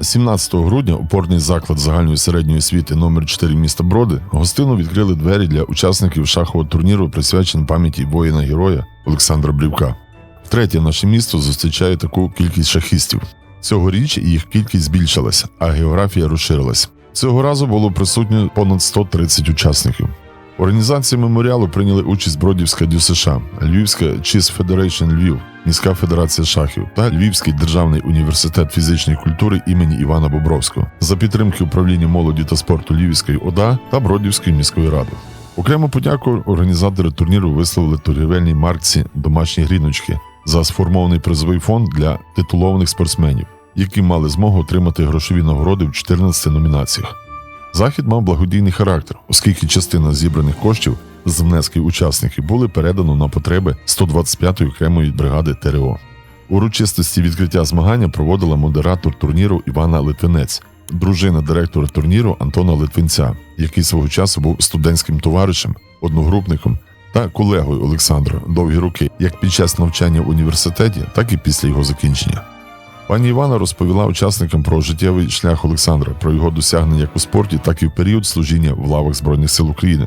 17 грудня опорний заклад загальної середньої освіти номер 4 міста Броди гостину відкрили двері для учасників шахового турніру, присвячений пам'яті воїна-героя Олександра Брівка. Втретє наше місто зустрічає таку кількість шахістів. Цьогоріч їх кількість збільшилась, а географія розширилась. Цього разу було присутньо понад 130 учасників. Організації меморіалу прийняли участь Бродівська ДЮСШ, Львівська Чіс Федерейшн Львів, Міська федерація шахів та Львівський державний університет фізичної культури імені Івана Бобровського за підтримки управління молоді та спорту Львівської ОДА та Бродівської міської ради. Окрему подяку організатори турніру висловили торгівельній маркці домашні гріночки за сформований призовий фонд для титулованих спортсменів, які мали змогу отримати грошові нагороди в 14 номінаціях. Захід мав благодійний характер, оскільки частина зібраних коштів з внесків учасників були передано на потреби 125-ї окремої бригади ТРО. Урочистості відкриття змагання проводила модератор турніру Івана Литвинець, дружина директора турніру Антона Литвинця, який свого часу був студентським товаришем, одногрупником та колегою Олександра довгі роки, як під час навчання в університеті, так і після його закінчення. Пані Івана розповіла учасникам про життєвий шлях Олександра, про його досягнення як у спорті, так і в період служіння в лавах Збройних сил України.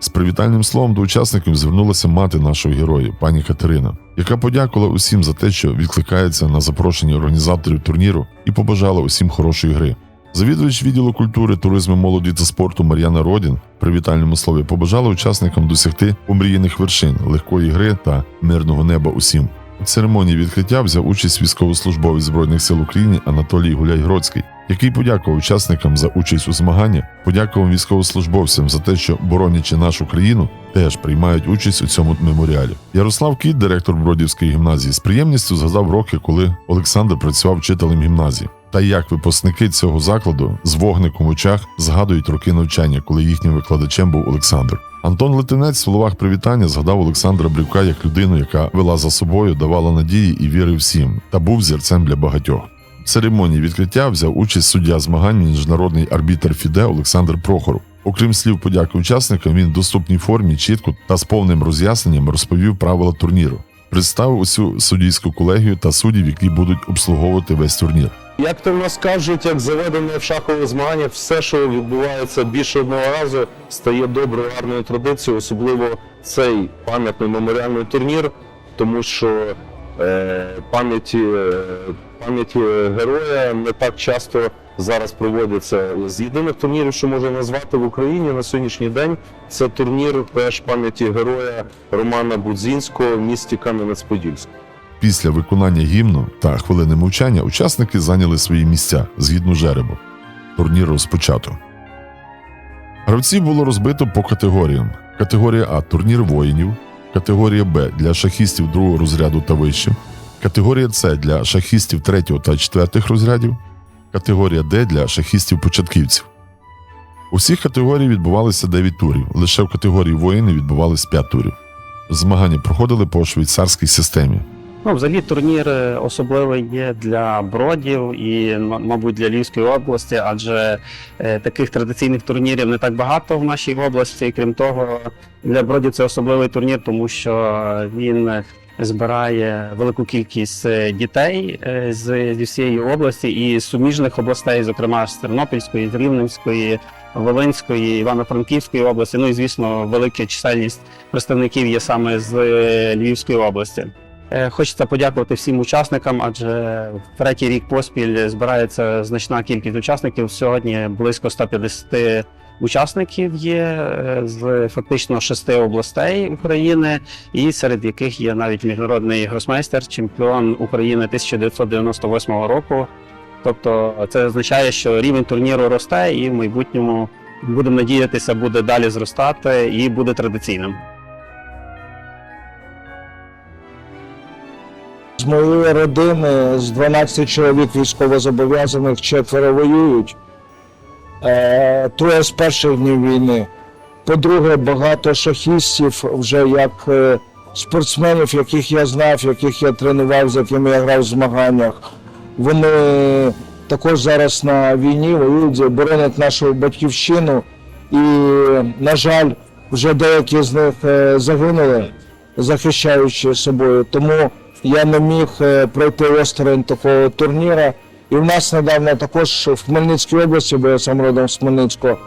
З привітальним словом до учасників звернулася мати нашого героя, пані Катерина, яка подякувала усім за те, що відкликається на запрошення організаторів турніру і побажала усім хорошої гри. Завідувач відділу культури, туризму, молоді та спорту Мар'яна Родін в привітальному слові побажала учасникам досягти омріяних вершин, легкої гри та мирного неба усім. У церемонії відкриття взяв участь військовослужбовець Збройних сил України Анатолій Гуляй-Гроцький, який подякував учасникам за участь у змаганнях, подякував військовослужбовцям за те, що боронячи нашу країну, теж приймають участь у цьому меморіалі. Ярослав Кіт, директор Бродівської гімназії, з приємністю згадав роки, коли Олександр працював вчителем гімназії. Та як випускники цього закладу з вогником в очах згадують роки навчання, коли їхнім викладачем був Олександр. Антон Литинець в словах привітання згадав Олександра Брюка як людину, яка вела за собою, давала надії і віри всім, та був зірцем для багатьох. Церемонії відкриття взяв участь суддя змагань міжнародний арбітр Фіде Олександр Прохоров. Окрім слів подяки учасникам, він в доступній формі чітко та з повним роз'ясненням розповів правила турніру, представив усю суддійську колегію та суддів, які будуть обслуговувати весь турнір. Як то в нас кажуть, як заведено в шахових змаганнях, все, що відбувається більше одного разу, стає доброю гарною традицією, особливо цей пам'ятний меморіальний турнір, тому що е, пам'яті, е, пам'яті героя не так часто зараз проводиться з єдиних турнірів, що можна назвати в Україні на сьогоднішній день. Це турнір теж пам'яті героя Романа Будзінського в місті Кам'янець-Подільськ. Після виконання гімну та хвилини мовчання учасники зайняли свої місця згідно жеребу. Турнір розпочато. Гравців було розбито по категоріям: категорія А турнір воїнів, категорія Б для шахістів другого розряду та вище, категорія С для шахістів третього та четвертих розрядів, категорія Д для шахістів-початківців. У всіх категорій відбувалися 9 турів, лише в категорії воїни відбувалися 5 турів. Змагання проходили по швейцарській системі. Ну, взагалі турнір особливий є для бродів і, мабуть, для Львівської області, адже е, таких традиційних турнірів не так багато в нашій області. Крім того, для бродів це особливий турнір, тому що він збирає велику кількість е, дітей е, з зі всієї області і з суміжних областей, зокрема з Тернопільської, з Рівненської, Волинської, Івано-Франківської області. Ну і звісно, велика чисельність представників є саме з е, Львівської області. Хочеться подякувати всім учасникам, адже в третій рік поспіль збирається значна кількість учасників. Сьогодні близько 150 учасників є е, з фактично шести областей України, і серед яких є навіть міжнародний гросмейстер, чемпіон України 1998 року. Тобто це означає, що рівень турніру росте, і в майбутньому будемо надіятися, буде далі зростати і буде традиційним. З моєї родини з 12 чоловік військовозобов'язаних четверо воюють. Е, троє з перших днів війни. По-друге, багато шахістів вже як е, спортсменів, яких я знав, яких я тренував, з якими я грав в змаганнях. Вони також зараз на війні воюють, боронять нашу батьківщину. І, на жаль, вже деякі з них е, загинули, захищаючи собою. Тому я не міг пройти осторонь такого турніра. І в нас недавно також в Хмельницькій області, бо я сам родом з Хмельницького,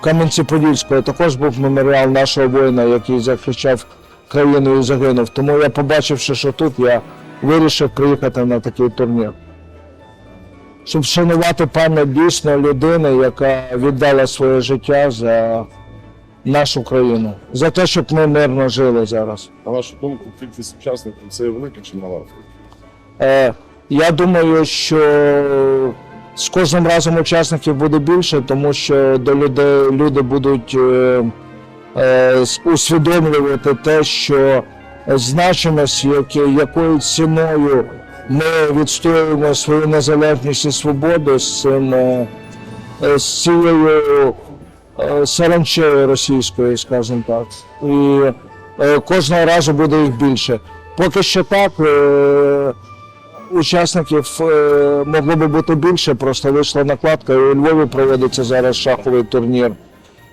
Кам'янці-Подільського, також був меморіал нашого воїна, який захищав країну і загинув. Тому я, побачивши, що тут, я вирішив приїхати на такий турнір. Щоб вшанувати пам'ять дійсно людини, яка віддала своє життя за нашу країну, за те, щоб ми мирно жили зараз. На вашу думку, кількість учасників це велика чи мала? Е, я думаю, що з кожним разом учасників буде більше, тому що до людей люди будуть е, е, усвідомлювати те, що значимость, яке, якою ціною ми відстоюємо свою незалежність і свободу з цим е, е, з цією е, саранчею російською, скажімо так. І е, кожного разу буде їх більше. Поки що так. Е, учасників е, могло би бути більше, просто вийшла накладка, і у Львові проводиться зараз шаховий турнір.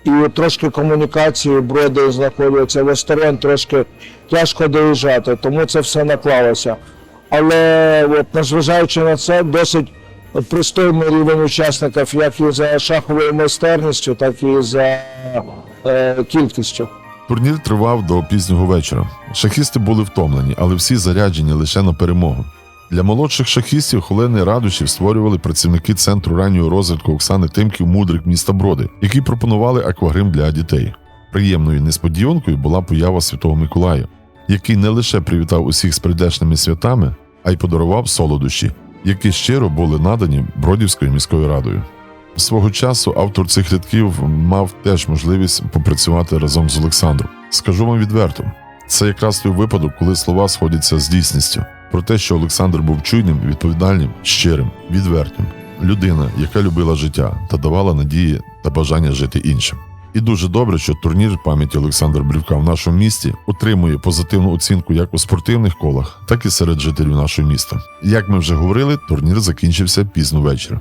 І трошки комунікації броди знаходяться в осторонь, трошки тяжко доїжджати, тому це все наклалося. Але от, незважаючи на це, досить пристойний рівень учасників, як і за шаховою майстерністю, так і за е, кількістю. Турнір тривав до пізнього вечора. Шахісти були втомлені, але всі заряджені лише на перемогу. Для молодших шахістів холени радощів створювали працівники центру раннього розвитку Оксани Тимків Мудрик міста Броди, які пропонували аквагрим для дітей. Приємною несподіванкою була поява Святого Миколая, який не лише привітав усіх з прийдешними святами, а й подарував солодощі, які щиро були надані Бродівською міською радою. Свого часу автор цих рядків мав теж можливість попрацювати разом з Олександром. Скажу вам відверто, це якраз той випадок, коли слова сходяться з дійсністю. Про те, що Олександр був чуйним, відповідальним, щирим, відвертим, людина, яка любила життя та давала надії та бажання жити іншим. І дуже добре, що турнір пам'яті Олександра Брівка в нашому місті отримує позитивну оцінку як у спортивних колах, так і серед жителів нашого міста. Як ми вже говорили, турнір закінчився пізно ввечері.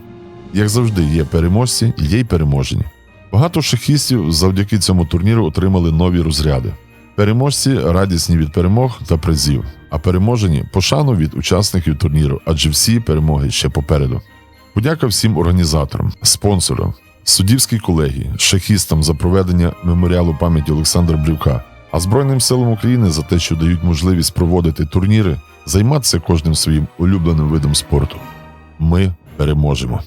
Як завжди, є переможці, є й переможені. Багато шахістів завдяки цьому турніру отримали нові розряди. Переможці радісні від перемог та призів, а переможені пошану від учасників турніру, адже всі перемоги ще попереду. Подяка всім організаторам, спонсорам, суддівській колегії, шахістам за проведення меморіалу пам'яті Олександра Брівка, а Збройним силам України за те, що дають можливість проводити турніри, займатися кожним своїм улюбленим видом спорту. Ми переможемо.